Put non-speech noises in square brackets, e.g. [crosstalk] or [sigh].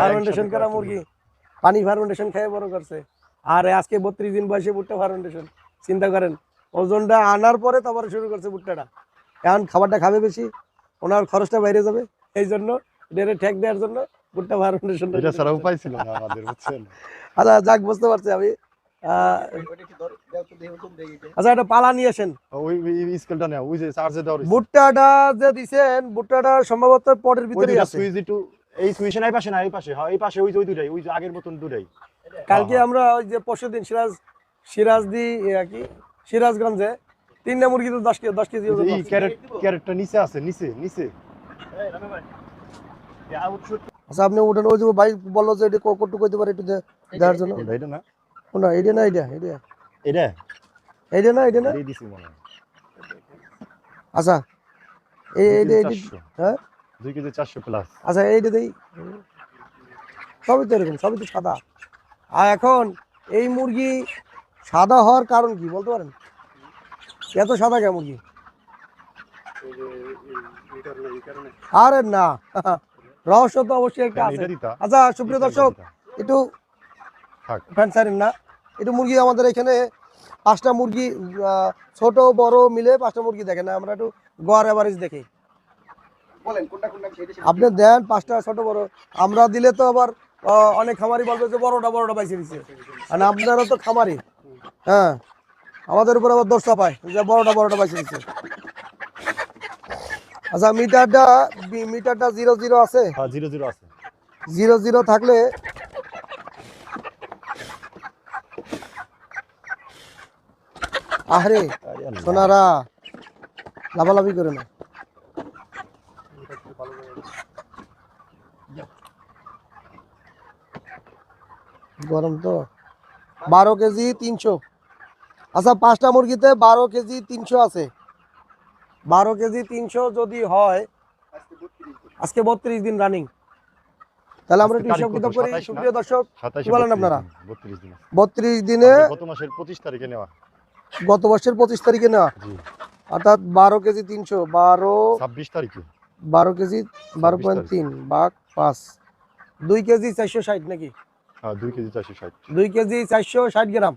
Fermentation করা মুরগি। পানি ফার্মেন্টেশন খেয়ে বড় করছে। আর আজকে বত্রিশ দিন বয়সে ভুট্টা ফার্মেন্টেশন চিন্তা করেন ওজনটা আনার পরে তারপরে শুরু করছে ভুট্টাটা। এখন খাবারটা খাবে বেশি ওনার খরচটা বাইরে যাবে। এই জন্য ডেরে ঠেক দেওয়ার জন্য ভুট্টা ফার্মেন্টেশন এটা ছাড়া উপায় ছিল না আমাদের বুঝছেন? [laughs] আচ্ছা যাক বুঝতে পারছি আমি। আচ্ছা একটা পালা নিয়ে আসেন। ওই স্কেলটা নেওয়া ওই যে চার্জে ভুট্টাটা যে দিছেন ভুট্টাটা সম্ভবত পটের আছে। সুইচ একটু এই সুইচ না এই পাশে না এই পাশে হ্যাঁ এই পাশে ওই যে ওই দুটাই ওই যে আগের মতন দুটাই কালকে হ্যাঁ। আমরা ওই যে পরশু দিন সিরাজ সিরাজ দি ইয়া কি সিরাজগঞ্জে তিনটা মুরগি তো দশ কেজি দশ কেজি এই। ক্যারেট ক্যারেটটা নিচে আছে নিচে নিচে। আচ্ছা আপনি উঠেন ওই যে ভাই বলল যে এটা কটু কইতে পারে একটু দেওয়ার জন্য। এটা না? না এটা না এটা এটা। এটা? এটা না এটা না? এই দিছি আচ্ছা এই 400 হ্যাঁ? দুই কেজি চারশো প্লাস আচ্ছা এইটা দেই। সবই তো এরকম সবই তো সাদা। আর এখন এই মুরগি সাদা হওয়ার কারণ কি বলতে পারেন? এত সাদা কে মুরগি? আরে না রহস্য তো অবশ্যই একটা আছে। আচ্ছা সুপ্রিয় দর্শক একটু ফ্যান সারেন না। একটু মুরগি আমাদের এখানে পাঁচটা মুরগি ছোট বড় মিলে পাঁচটা মুরগি দেখেন আমরা একটু গড় অ্যাভারেজ দেখি। আপনি দেন পাঁচটা ছোট বড়। আমরা দিলে তো আবার আহ, অনেক খামারি বলবে যে বড়টা বড়টা পাইছে দিচ্ছে আর আপনারা তো খামারি। হ্যাঁ। আমাদের উপর আবার দোষ চাপায় যে বড়টা বড়টা পাইছে দিচ্ছে আচ্ছা মিটারটা মিটারটা জিরো জিরো আছে? হ্যাঁ জিরো জিরো আছে। জিরো জিরো থাকলে আরে আরে সোনারা লাভালাভি করে না। গরম তো। বারো কেজি তিনশো। আচ্ছা পাঁচটা মুরগিতে বারো কেজি তিনশো আছে। বারো কেজি তিনশো যদি হয় আজকে বত্রিশ দিন রানিং তাহলে আমরা একটু হিসাব কিতাব করি। সুপ্রিয় দর্শক কি বলেন আপনারা? বত্রিশ দিনে গত মাসের পঁচিশ তারিখে নেওয়া। গত পঁচিশ তারিখে নেওয়া। অর্থাৎ বারো কেজি তিনশো বারো ছাব্বিশ তারিখে। বারো কেজি বারো পয়েন্ট তারিখ। তিন বাঘ পাঁচ দুই কেজি চারশো ষাট নাকি হ্যাঁ দুই কেজি চারশো ষাট দুই কেজি চারশো ষাট গ্রাম